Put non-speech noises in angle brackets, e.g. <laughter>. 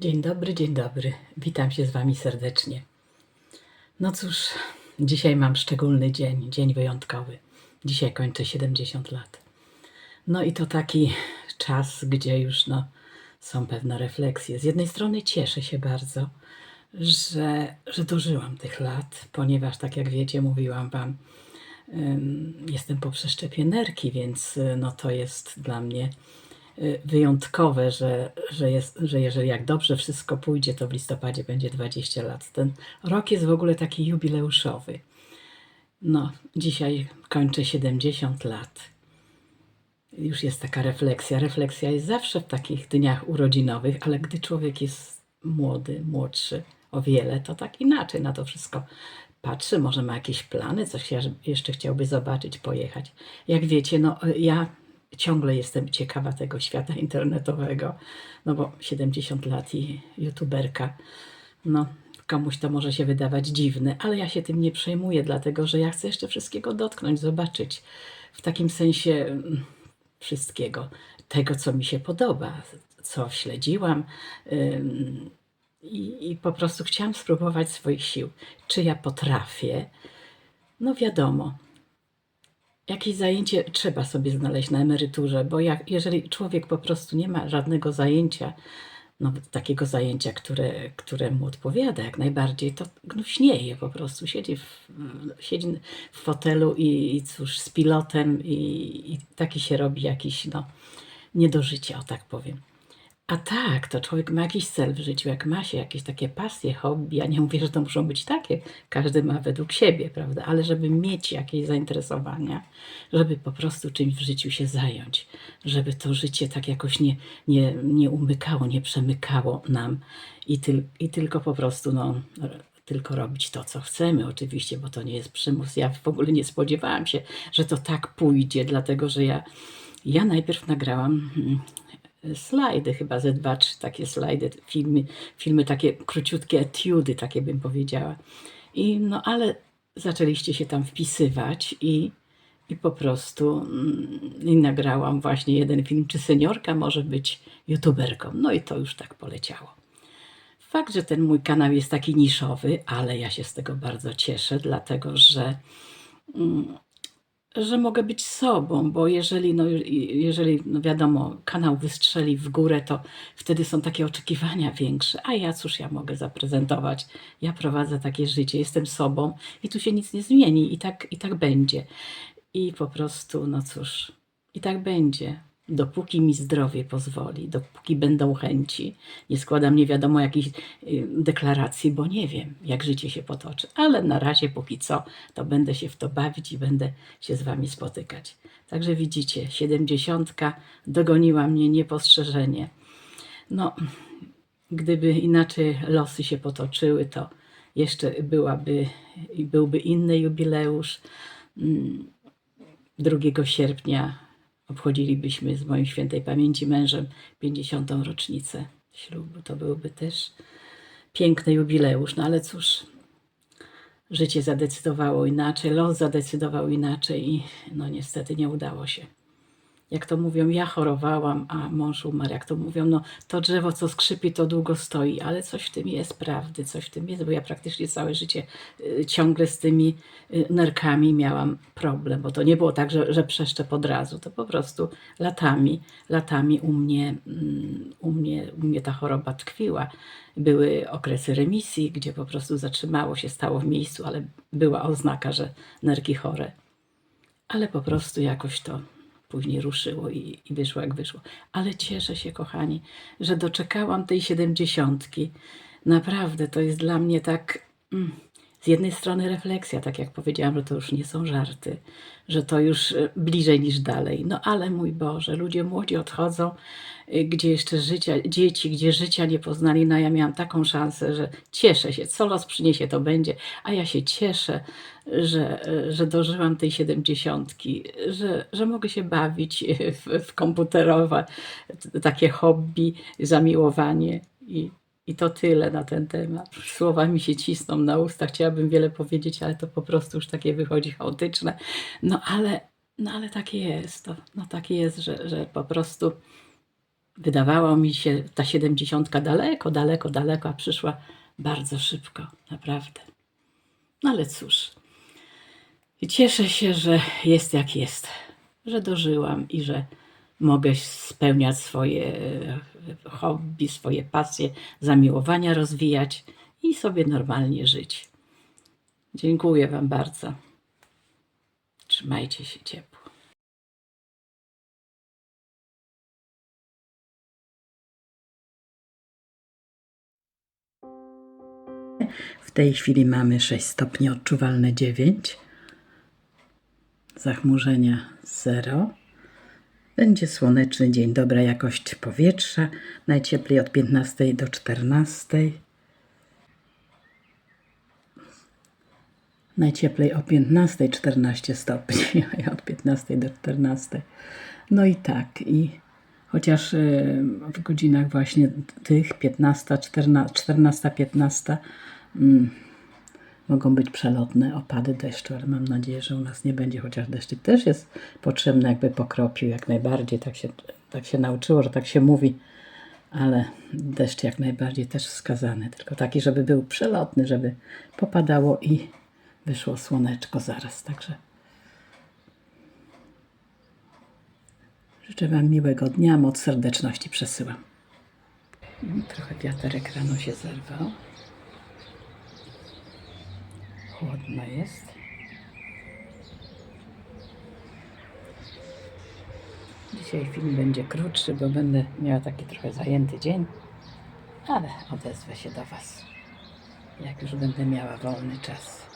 Dzień dobry, dzień dobry. Witam się z Wami serdecznie. No cóż, dzisiaj mam szczególny dzień, dzień wyjątkowy. Dzisiaj kończę 70 lat. No i to taki czas, gdzie już no, są pewne refleksje. Z jednej strony cieszę się bardzo, że, że dożyłam tych lat, ponieważ tak jak wiecie, mówiłam Wam, jestem po przeszczepie nerki, więc no, to jest dla mnie wyjątkowe, że, że, jest, że jeżeli jak dobrze wszystko pójdzie, to w listopadzie będzie 20 lat. Ten rok jest w ogóle taki jubileuszowy. No, dzisiaj kończę 70 lat. Już jest taka refleksja. Refleksja jest zawsze w takich dniach urodzinowych, ale gdy człowiek jest młody, młodszy o wiele, to tak inaczej na to wszystko patrzy. Może ma jakieś plany, coś jeszcze chciałby zobaczyć, pojechać. Jak wiecie, no ja ciągle jestem ciekawa tego świata internetowego, no bo 70 lat i youtuberka, no komuś to może się wydawać dziwne, ale ja się tym nie przejmuję, dlatego że ja chcę jeszcze wszystkiego dotknąć, zobaczyć. W takim sensie mm, wszystkiego, tego co mi się podoba, co śledziłam. I, I po prostu chciałam spróbować swoich sił. Czy ja potrafię? No wiadomo, jakieś zajęcie trzeba sobie znaleźć na emeryturze, bo jak, jeżeli człowiek po prostu nie ma żadnego zajęcia, no takiego zajęcia, które, które mu odpowiada jak najbardziej, to gnuśnieje po prostu. Siedzi w, siedzi w fotelu i, i cóż, z pilotem i, i taki się robi jakiś, no, nie do życia, o tak powiem. A tak, to człowiek ma jakiś cel w życiu, jak ma się jakieś takie pasje, hobby, ja nie mówię, że to muszą być takie, każdy ma według siebie, prawda, ale żeby mieć jakieś zainteresowania, żeby po prostu czymś w życiu się zająć, żeby to życie tak jakoś nie, nie, nie umykało, nie przemykało nam i, tyl, i tylko po prostu, no, tylko robić to, co chcemy, oczywiście, bo to nie jest przymus. Ja w ogóle nie spodziewałam się, że to tak pójdzie, dlatego że ja, ja najpierw nagrałam mm, slajdy, chyba ze dwa, trzy takie slajdy, filmy, filmy takie króciutkie etiudy, takie bym powiedziała. I no ale zaczęliście się tam wpisywać i, i po prostu mm, i nagrałam właśnie jeden film, czy seniorka może być youtuberką. No i to już tak poleciało. Fakt, że ten mój kanał jest taki niszowy, ale ja się z tego bardzo cieszę, dlatego że że mogę być sobą, bo jeżeli, no, jeżeli no wiadomo, kanał wystrzeli w górę, to wtedy są takie oczekiwania większe. A ja cóż ja mogę zaprezentować? Ja prowadzę takie życie, jestem sobą i tu się nic nie zmieni i tak, i tak będzie. I po prostu, no cóż, i tak będzie. Dopóki mi zdrowie pozwoli, dopóki będą chęci, nie składam nie wiadomo jakichś y, deklaracji, bo nie wiem, jak życie się potoczy, ale na razie póki co, to będę się w to bawić i będę się z Wami spotykać. Także widzicie, siedemdziesiątka dogoniła mnie niepostrzeżenie. No, gdyby inaczej losy się potoczyły, to jeszcze byłaby, byłby inny jubileusz. 2 sierpnia obchodzilibyśmy z moim świętej pamięci mężem 50. rocznicę ślubu. To byłby też piękny jubileusz, no ale cóż, życie zadecydowało inaczej, los zadecydował inaczej i no niestety nie udało się. Jak to mówią, ja chorowałam, a mąż umarł. Jak to mówią, no to drzewo, co skrzypi, to długo stoi, ale coś w tym jest prawdy, coś w tym jest, bo ja praktycznie całe życie y, ciągle z tymi y, nerkami miałam problem, bo to nie było tak, że, że przeszczep od razu, to po prostu latami, latami u mnie, mm, u mnie, u mnie ta choroba tkwiła. Były okresy remisji, gdzie po prostu zatrzymało się, stało w miejscu, ale była oznaka, że nerki chore ale po prostu jakoś to później ruszyło i, i wyszło jak wyszło. Ale cieszę się, kochani, że doczekałam tej siedemdziesiątki. Naprawdę to jest dla mnie tak. Mm, z jednej strony refleksja, tak jak powiedziałam, że to już nie są żarty, że to już e, bliżej niż dalej. No ale mój Boże, ludzie młodzi odchodzą, y, gdzie jeszcze życia, dzieci, gdzie życia nie poznali. No ja miałam taką szansę, że cieszę się, co los przyniesie, to będzie, a ja się cieszę, że, e, że dożyłam tej siedemdziesiątki, że, że mogę się bawić w, w komputerowe takie hobby, zamiłowanie i, i to tyle na ten temat. Słowa mi się cisną na usta, chciałabym wiele powiedzieć, ale to po prostu już takie wychodzi chaotyczne. No ale, no ale takie jest, to, no takie jest, że, że po prostu wydawało mi się ta siedemdziesiątka daleko, daleko, daleko, a przyszła bardzo szybko, naprawdę. No ale cóż, cieszę się, że jest jak jest, że dożyłam i że mogę spełniać swoje hobby, swoje pasje, zamiłowania rozwijać i sobie normalnie żyć. Dziękuję Wam bardzo. Trzymajcie się ciepło. W tej chwili mamy 6 stopni, odczuwalne 9. Zachmurzenia 0. Będzie słoneczny dzień, dobra jakość powietrza. Najcieplej od 15 do 14. Najcieplej o 15, 14 stopni, <laughs> a od 15 do 14. No i tak, i chociaż y, w godzinach właśnie tych 15, 14, 14 15 mm, mogą być przelotne opady deszczu, ale mam nadzieję, że u nas nie będzie, chociaż deszczyk też jest potrzebny, jakby pokropił jak najbardziej. Tak się, tak się nauczyło, że tak się mówi, ale deszcz jak najbardziej też wskazany, tylko taki, żeby był przelotny, żeby popadało i wyszło słoneczko zaraz, także życzę Wam miłego dnia, moc serdeczności przesyłam. Trochę wiaterek rano się zerwał. Chłodno jest. Dzisiaj film będzie krótszy, bo będę miała taki trochę zajęty dzień, ale odezwę się do Was, jak już będę miała wolny czas.